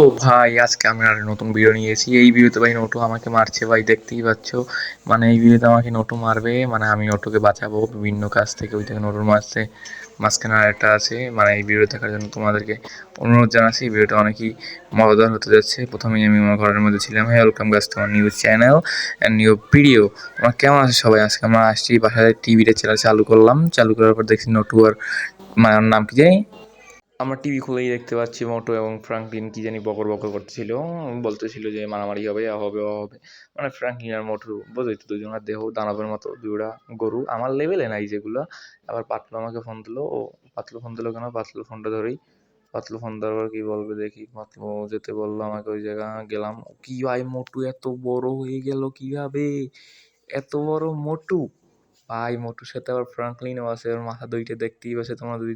ও ভাই, আজকে আমি আর নতুন ভিডিও নিয়ে এসেছি এই ভিডিওতে ভাই নোটু আমাকে মারছে, ভাই দেখতেই পাচ্ছ। মানে এই ভিডিওতে আমাকে নোটু মারবে মানে আমি নোটুকে বাঁচাবো বিভিন্ন কাজ থেকে। ওই থেকে নোটুর মারছে, মাঝখানে আরেকটা আছে। মানে এই ভিডিও দেখার জন্য তোমাদেরকে অনুরোধ জানাচ্ছি। এই ভিডিওটা অনেকই মজাদার হতে যাচ্ছে। প্রথমেই আমি আমার ঘরের মধ্যে ছিলাম। হ্যাঁ ওয়েলকাম গাছ তোমার news channel and new video তোমরা কেমন আছে সবাই? আজকে আমরা আসছি বাসায়। টিভিটা চ্যানেল চালু করলাম। চালু করার পর দেখছি নোটু আর মানে নাম কি জানি? আমরা টিভি খুলেই দেখতে পাচ্ছি মোটো এবং ফ্রাঙ্কলিন কি জানি বকর বকর করতেছিল। বলতেছিল যে মারামারি হবে আ হবে আ হবে। মানে ফ্রাঙ্কলিন আর মোটু বোঝোই তো দুজনের দেহ, দানবের মতো দুটা গরু। আমার লেভেলে নাই যেগুলো। আবার পাতলু আমাকে ফোন দিলো, ও পাতলু ফোন দিলো কেন? পাতলু ফোনটা ধরেই, পাতলু ফোন দেওয়ার কী বলবে দেখি। পাতলু যেতে বলল আমাকে ওই জায়গা, গেলাম। কি ভাই মোটু এত বড় হয়ে গেল কীভাবে? এত বড় মোটু। ভাই, মোটুর সাথে আবার ফ্রাঙ্কলিনও আছে। ওর মাথা দুইটা দেখতেই পাচ্ছে তোমার দুই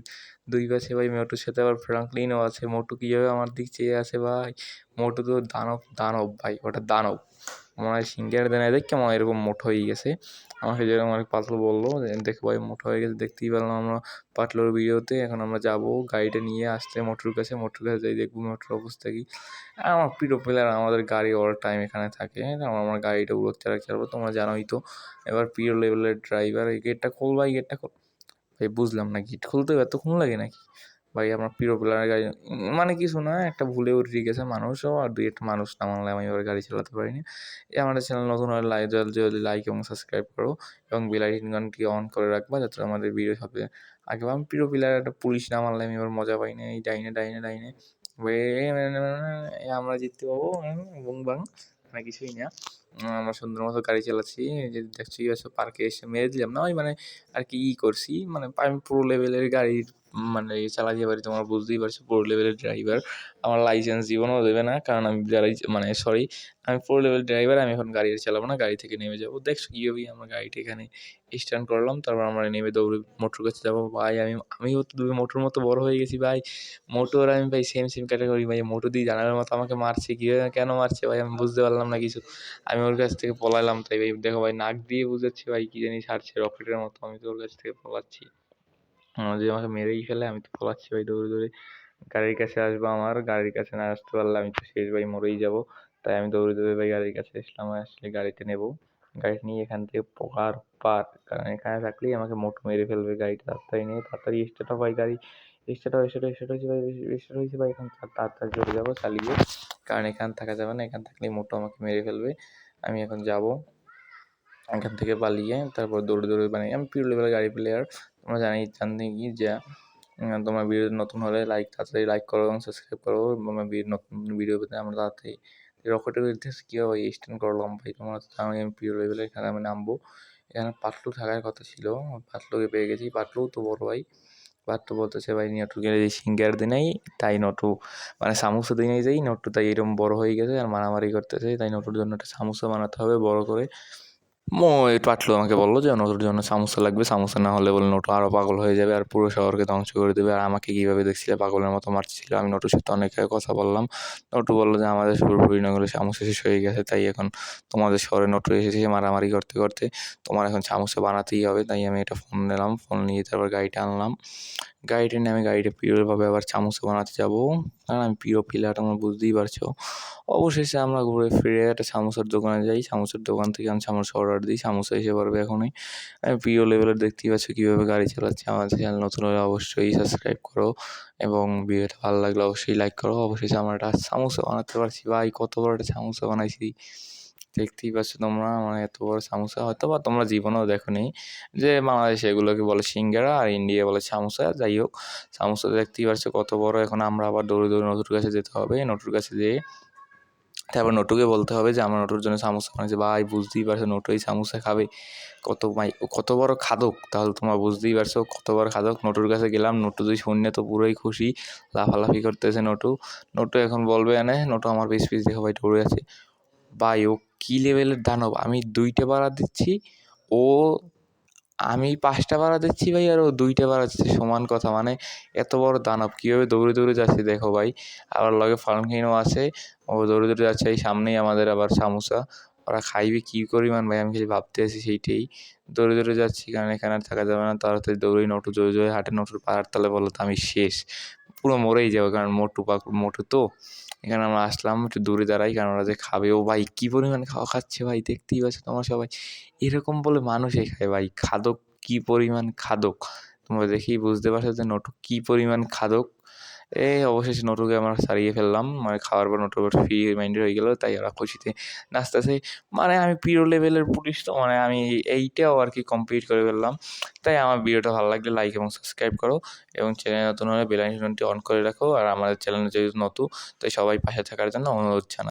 দুই পাশে ভাই, মোটুর সাথে আবার ফ্রাঙ্কলিনও আছে। মোটু কীভাবে আমার দিক চেয়ে আছে ভাই? মোটু তো দানব দানব ভাই, ওটা দানব। মনে হয় সিঙ্গার দেয় দেখ কেমন এরকম মোটো হয়ে গেছে। আমাকে যেরকম অনেক পাতলু বলল দেখো ভাই, মোটো হয়ে গেছে, দেখতেই পেলাম আমরা পাতলুর ভিডিওতে। এখন আমরা যাব গাড়িটা নিয়ে আসতে মোটর কাছে। মোটর কাছে যাই, দেখব মোটর অবস্থা কি। আর আমার প্রিয় প্লেয়ার, আমাদের গাড়ি অল টাইম এখানে থাকে। আমরা আমার গাড়িটা উড়োতে রাখতে তোমরা জানোই তো। এবার প্রিয় লেভেলের ড্রাইভার এই গেটটা খোল ভাই গেটটা খোল। ভাই, বুঝলাম না গেট খুলতে এতক্ষণ লাগে নাকি? ভাই, আমার প্রিয় প্লেয়ারের গাড়ি মানে কিছু না, একটা ভুলে উঠে গেছে মানুষও, আর দুই একটা মানুষ না মানলে আমি এবার গাড়ি চালাতে পারিনি। এই আমাদের চ্যানেল নতুন হলে লাইক জলদি লাইক এবং সাবস্ক্রাইব করো এবং বেলাইকনটি অন করে রাখবা যাতে আমাদের ভিডিও হবে আগে আমি প্রিয় প্লেয়ার একটা পুলিশ না মানলে আমি এবার মজা পাই না, এই ডাইনে ডাইনে ডাইনে। আমরা জিততে পাবো এবং বাং না কিছুই না। আমরা সুন্দর মতো গাড়ি চালাচ্ছি যে দেখছি পার্কে এসে মেরে দিলাম না, ওই মানে আর কি ই করছি মানে আমি প্রো লেভেলের গাড়ির মানে চালাতে পারি, তোমরা বুঝতেই পারছ প্রো লেভেলের ড্রাইভার আমার লাইসেন্স জীবনেও দেবে না, কারণ আমি মানে সরি আমি প্রো লেভেল ড্রাইভার আমি এখন গাড়ি চালাবো না, গাড়ি থেকে নেমে যাব। দেখছ, কীভাবে আমরা গাড়িটা এখানে স্ট্যান্ড করলাম, তারপর আমরা নেমে দৌড়ে মোটর কাছে যাব। ভাই, আমি, আমিও তো দুই মোটর মতো বড় হয়ে গেছি, ভাই। মোটর আমি, ভাই সেম সেম ক্যাটাগরি ভাই। মোটর দিয়ে জানার মতো আমাকে মারছে, কীভাবে, কেন মারছে, ভাই, আমি বুঝতে পারলাম না কিছু। আমি ওর কাছ থেকে পলাইলাম তাই ভাই, দেখো ভাই, নাক দিয়ে বুঝাচ্ছি, ভাই, কী জানি ছাড়ছে রকেটের মতো, আমি তো ওর কাছ থেকে পলাচ্ছি। যে আমাকে মেরেই ফেলে, আমি তো পলাচ্ছি ভাই, দৌড়ে দৌড়ে। গাড়ির কাছে আসব আমার, গাড়ির কাছে না আসতে পারলে আমি তো শেষ, ভাই, মরেই যাব। তাই আমি দৌড়ে দৌড়ে, ভাই, গাড়ির কাছে আসলাম আসলে গাড়িতে নেব। গাড়ি নিয়ে এখান থেকে পোকার পার, কারণ এখানে থাকলেই আমাকে মোট মেরে ফেলবে গাড়িটা, তাড়াতাড়ি নিয়ে তাড়াতাড়ি স্টার্ট হয় ভাই, গাড়ি। স্টার্ট হয় স্টার্ট স্টার্ট হয়েছে, ভাই স্টার্ট হয়েছে, ভাই, এখন তাড়াতাড়ি চলে যাব, চালিয়ে। কারণ এখানে থাকা যাবে না, এখান থাকলেই মোটো আমাকে মেরে ফেলবে। আমি এখন যাব। এখান থেকে পালিয়ে তারপর দৌড়ে দৌড়ে মানে আমি প্রিয় লেভেলের গাড়ি প্লেয়ার তোমরা জানি জানতে কি যে তোমার ভিডিও নতুন হলে লাইক তাড়াতাড়ি লাইক করো এবং সাবস্ক্রাইব করো আমার নতুন ভিডিও পেতে আমরা তাড়াতাড়ি রকেটের উদ্দেশ্যে কীভাবে স্ট্যান্ড করলাম ভাই, তোমরা জানো আমি প্রিয় লেভেলে এখানে আমি নামবো। এখানে পাতলু থাকার কথা ছিল, পাতলুকে পেয়ে গেছি। পাতলু তো বড় ভাই, পাতলু বলতেছে, ভাই নটু গেলে যে সিঙ্গার দিই নাই, তাই নটু মানে সামোসা দিই নাই যাই, নটু তাই এরকম বড় হয়ে গেছে আর মারামারি করতেছে, তাই নটুর জন্য একটা সামোসা বানাতে হবে বড় করে। মই পাটলু আমাকে বলল যে নটুর জন্য সামোসা লাগবে, সামোসা না হলে বলে নটু আরও পাগল হয়ে যাবে আর পুরো শহরকে ধ্বংস করে দেবে। আর আমাকে কীভাবে দেখছিলে? পাগলের মতো মারছিল। আমি নটুর সাথে অনেক কথা বললাম। নটু বলল যে, আমাদের পুরোপুরি নগরে সামোসা শেষ হয়ে গেছে, তাই এখন তোমাদের শহরে নটু এসেছে মারামারি করতে করতে। তোমার এখন সামোসা বানাতেই হবে। তাই আমি এটা ফোন নিলাম, ফোন নিয়ে তারপর গাড়িটা আনলাম। গাড়িটা নিয়ে আমি গাড়িটা প্রিয়ভাবে আবার চামচে বানাতে যাব। কারণ আমি প্রিয় প্লেয়ার তোমরা বুঝতেই পারছ। অবশেষে আমরা ঘুরে ফিরে একটা সামোসার দোকানে যাই। সামোসার দোকান থেকে আমি সামোসা অর্ডার দিই। সামোসা এসে পারবে এখনই। আমি প্রিয় লেভেলের দেখতেই পাচ্ছ কীভাবে গাড়ি চালাচ্ছে। আমার চ্যানেল নতুন হলে অবশ্যই সাবস্ক্রাইব করো এবং ভিডিওটা ভালো লাগলে অবশ্যই লাইক করো। অবশেষে আমরা একটা সামোসা বানাতে পারছি। ভাই, কত বড় একটা সামোসা বানাইছি। দেখতেই পাচ্ছ তোমরা আমার এত বড় সামোসা। হয়তো বা তোমরা জীবনেও দেখো নি যে বাংলাদেশে এগুলোকে বলে সিঙ্গারা আর ইন্ডিয়া বলে সামোসা। যাই হোক, সামোসা দেখতেই পাচ্ছ কত বড়। এখন আমরা আবার দৌড়ে দৌড়ে নটুর কাছে যেতে হবে। নটুর কাছে যেয়ে তারপর নটুকে বলতে হবে যে, আমার নটুর জন্য সামোসা বানিয়েছে ভাই, বুঝতেই পারছ নটু এই সামোসা খাবে। কত ভাই কত বড় খাদক, তাহলে তোমরা বুঝতেই পারছ কত বড় খাদক। নটুর কাছে গেলাম নটু দুই শূন্য তো পুরোই খুশি, লাফালাফি করতেছে নটু নটু এখন বলবে এনে নটু আমার পিস পিস দেখো ভাই, দৌড়ে আছে ভাই, ও কী লেভেলের দানব? আমি দুইটা বাড়া দিচ্ছি, ও আমি পাঁচটা বাড়া দিচ্ছি ভাই, আর ও দুইটা বাড়া দিচ্ছে। সমান কথা মানে এত বড় দানব, কীভাবে দৌড়ে দৌড়ে যাচ্ছে দেখো ভাই। আবার লগে ফার্মকিনও আছে, ও দৌড়ে দৌড়ে যাচ্ছে, এই সামনেই আমাদের আবার সামোসা। ওরা খাইবে কী পরিমাণ ভাই, আমি খালি ভাবতে আছি সেইটাই। দৌড়ে দৌড়ে যাচ্ছি, কারণ এখানে আর থাকা যাবে না, তাড়াতাড়ি দৌড়েই, নটু জোরে জোরে হাঁটে, নটুর পাহাড় তলে বলো তো আমি শেষ। পুরো মরেই যাব, কারণ মোটু পাক, মোটু তো। এখানে আমরা আসলাম, একটু দূরে দাঁড়াই, কারণ ওরা যে খাবে। ও ভাই, কী পরিমাণ খাওয়া খাচ্ছে ভাই? দেখতেই পাচ্ছ তোমরা সবাই। এরকম বলে মানুষই খায় ভাই। খাদক কী পরিমাণ খাদক? তোমরা দেখেই বুঝতে পারছ যে নটু, কী পরিমাণ খাদক? এই অবশেষে নটুকে আমরা সারিয়ে ফেললাম। মানে খাওয়ার পর নটু আবার ফ্রি মাইন্ডেড হয়ে গেলো, তাই ওরা খুশিতে নাচতেছে। মানে আমি প্রিয় লেভেলের পুলিশ তো মানে আমি এইটাও আর কি কমপ্লিট করে ফেললাম। তাই আমার ভিডিওটা ভালো লাগলে লাইক এবং সাবস্ক্রাইব করো এবং চ্যানেল নতুন হলে বেলাইনটি অন করে রাখো। আর আমাদের চ্যানেল যেহেতু নতুন, তাই সবাই পাশে থাকার জন্য অনুরোধ জানাই।